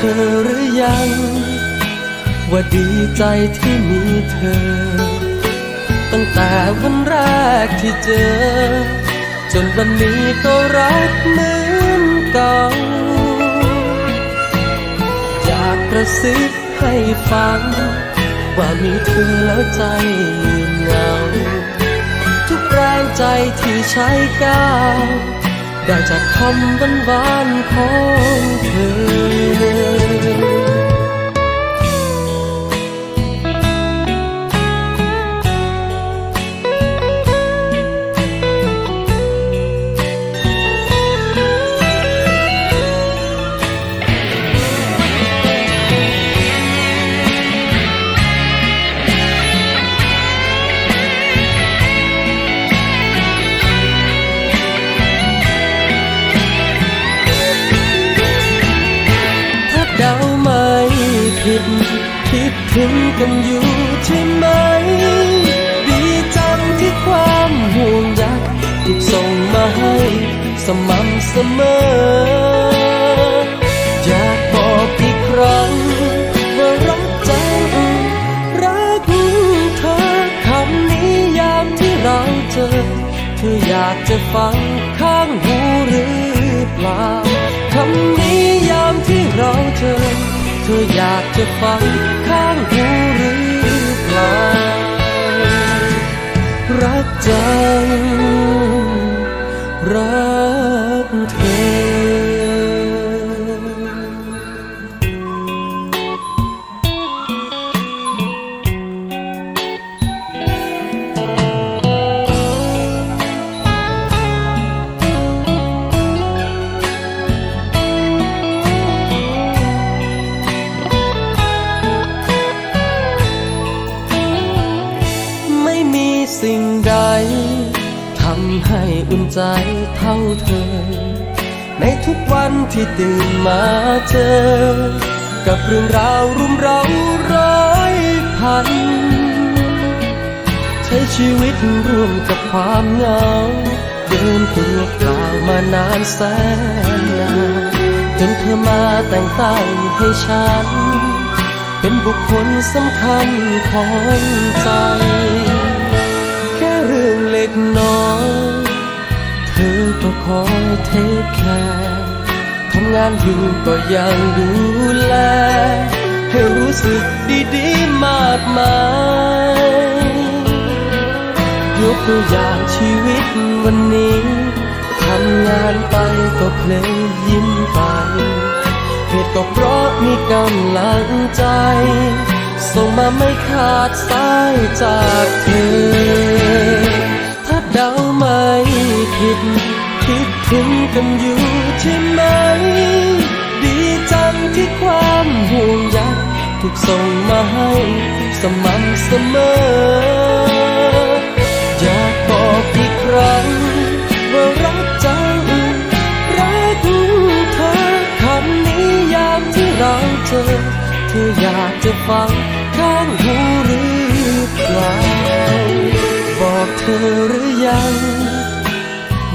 ธอหรือยัง ว่าดีใจที่มีเธอ ตั้งแต่วันแรกที่เจอ จนวันนี้ก็รักเหมือนเก่าอยากกระซิบให้ฟัง ว่ามีเธอแล้วใจเงาทุกแรงใจที่ใช้ก้าว ได้จากคำหวานหวานๆของเธอ คิดถึงกันอยู่ใช่ไหม ดีจังที่ความห่วงใยถูกส่งมาให้สม่ำเสมอ อยากบอกอีกครั้งว่ารักจังรักเธอคำนี้ยามที่เราเจอ เธออยากจะฟังข้างหูหรือเปล่าคำนี้ยามที่เราเจอ ธออยากจะฟังข้างหูหรือเปล่า รักจัง รักเธอ อุ่นใจเท่าเธอ ในทุกวันที่ตื่นมาเจอ กับเรื่องราวรุมเร้าร้อยพัน ใช้ชีวิตร่วมกับความเหงา เดินตัวเปล่ามานานแสนนานจนเธอมาแต่งตั้งให้ฉัน เป็นบุคคลสำคัญของใจ แค่เรื่องเล็กน้อย เธอก็คอยเทคแคร์ทำงานอยู่ก็ยังดูแล ให้รู้สึกดีๆมากมายยกตัวอย่างชีวิตวันนี้ทำงานไปก็เพลยยิ้มไปเหตุก็เพราะมีกำลังใจ ส่งมาไม่ขาดสายจากเธอ กันอยู่ใช่ไหมดีจังที่ความห่วงใยถูกส่งมาให้สม่ำเสมอ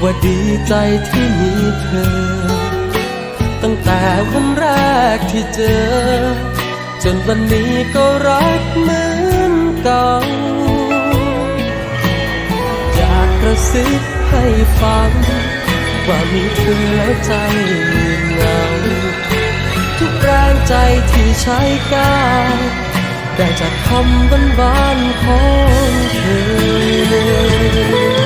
ว่าดีใจที่มีเธอ ตั้งแต่วันแรกที่เจอ จนวันนี้ก็รักเหมือนเก่า อยากกระซิบให้ฟัง ว่ามีเธอแล้วใจลืมเงาทุกแรงใจที่ใช้ก้าวได้จากคำหวานหวานๆของเธอ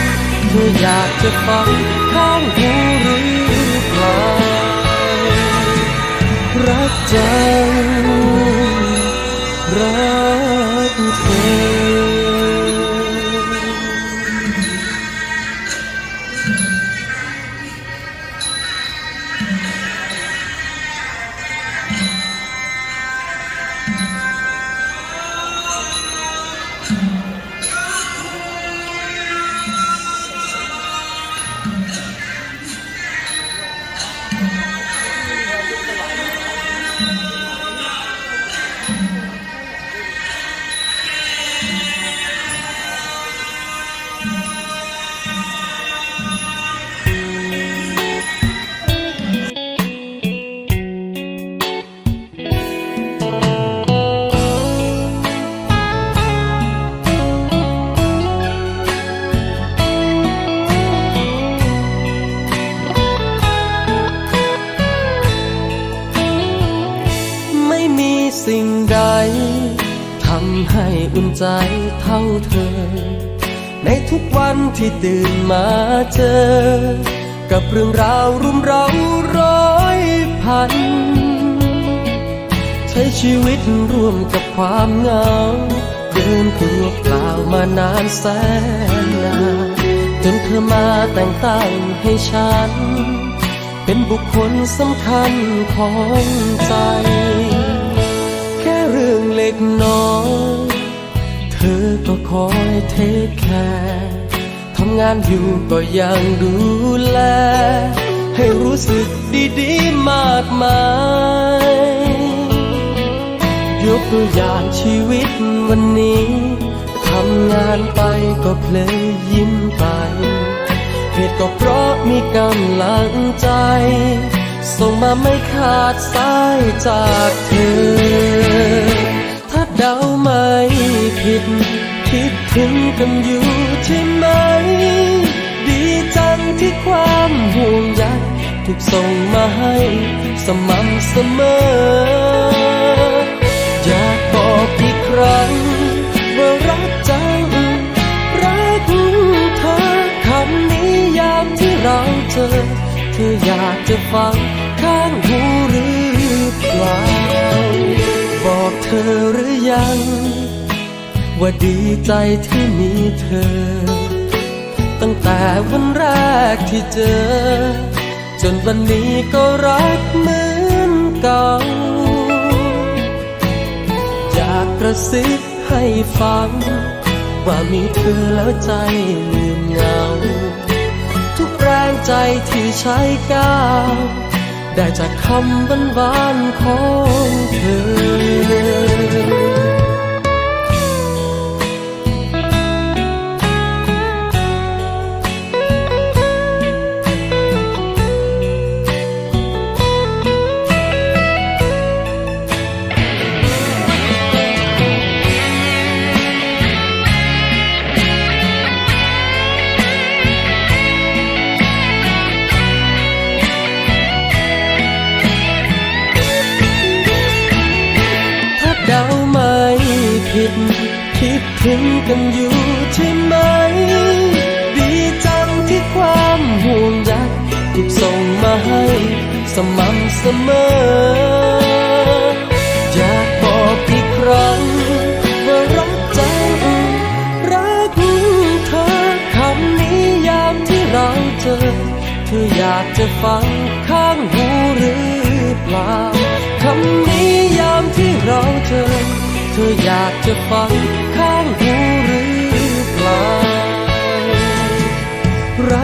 เธออยากจะฟังข้างหูหรือเปล่ารักจังรักเธอ เท่าเธอ ในทุกวันที่ตื่นมาเจอ กับเรื่องราวรุมเร้าร้อยพัน ใช้ชีวิตร่วมกับความเหงา เดินตัวเปล่ามานานแสนนานจนเธอมาแต่งตั้งให้ฉัน เป็นบุคคลสำคัญของใจ แค่เรื่องเล็กน้อย ธอก็คอยเทคแคร์ทำงานอยู่ก็ยังดูแล ให้รู้สึกดีๆมากมายยกตัวอย่างชีวิตวันนี้ทำงานไปก็เพลยยิ้มไป เหตุก็เพราะมีกำลังใจ ส่งมาไม่ขาดสายจากเธอ ถ้าเดาไม ผิด คิดถึงกันอยู่ใช่ไหม ดีจังที่ความห่วงใยถูกส่งมาให้ สม่ำเสมอ อยากบอกอีกครั้ง ว่ารักจัง รักเธอคำนี้ยามที่เราเจอ เธออยากจะฟังข้างหูหรือเปล่าบอกเธอหรือยัง ว่าดีใจที่มีเธอ ตั้งแต่วันแรกที่เจอ จนวันนี้ก็รักเหมือนเก่า อยากกระซิบให้ฟัง ว่ามีเธอแล้วใจลืมเหงา ทุกแรงใจที่ใช้ก้าวได้จากคำหวานหวานๆของเธอ กันอยู่ใช่ไหม ดีจังที่ความห่วงใยถูกส่งมาให้สม่ำเสมอ อยากบอกอีกครั้งว่ารักจังรักเธอคำนี้ยามที่เราเจอ เธออยากจะฟังข้างหูหรือเปล่าคำนี้ยามที่เราเจอ เธออยากจะฟัง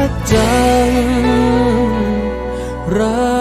รักจังรัก